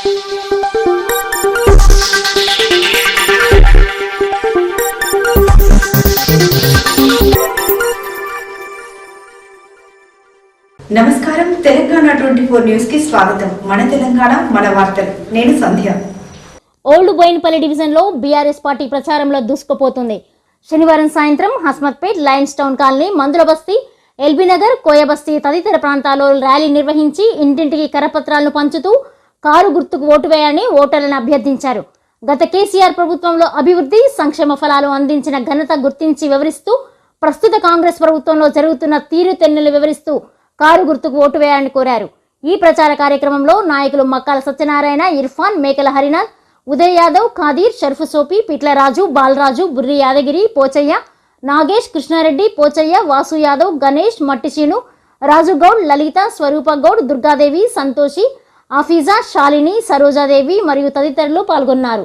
నమస్కారం. Telangana twenty four న్యూస్కి స్వాగతం. మన తెలంగాణ మన వార్తలు. నేను సంధ్య. ఓల్డ్ బోయినపల్లి డివిజన్లో బీఆర్ఎస్ పార్టీ ప్రచారంలో దూసుకుపోతుంది. శనివారం సాయంత్రం హస్మత్పేట్ లయన్స్ టౌన్ కాలనీ మందుల బస్తీ ఎల్బీ నగర్ కోయబస్తీ తదితర ప్రాంతాల్లో ర్యాలీ నిర్వహించి ఇంటింటికి కరపత్రాలను పంచుతూ కారు గుర్తుకు ఓటు వేయాలని ఓటర్లను అభ్యర్థించారు. గత కేసీఆర్ ప్రభుత్వంలో అభివృద్ధి సంక్షేమ ఫలాలు అందించిన ఘనత గుర్తించి వివరిస్తూ ప్రస్తుత కాంగ్రెస్ ప్రభుత్వంలో జరుగుతున్న తీరు తెన్నులు వివరిస్తూ కారు గుర్తుకు ఓటు వేయాలని కోరారు. ఈ ప్రచార కార్యక్రమంలో నాయకులు మక్కాల సత్యనారాయణ ఇర్ఫాన్ మేకల హరినాథ్ ఉదయ్ యాదవ్ ఖాదీర్ షర్ఫ్ సోపి పిట్లరాజు బాలరాజు బుర్రి యాదగిరి పోచయ్య నాగేష్ కృష్ణారెడ్డి పోచయ్య వాసు యాదవ్ గణేష్ మట్టిశీను రాజు గౌడ్ లలిత స్వరూప గౌడ్ దుర్గాదేవి సంతోషి ఆఫీజా శాలిని సరోజాదేవి మరియు తదితరులు పాల్గొన్నారు.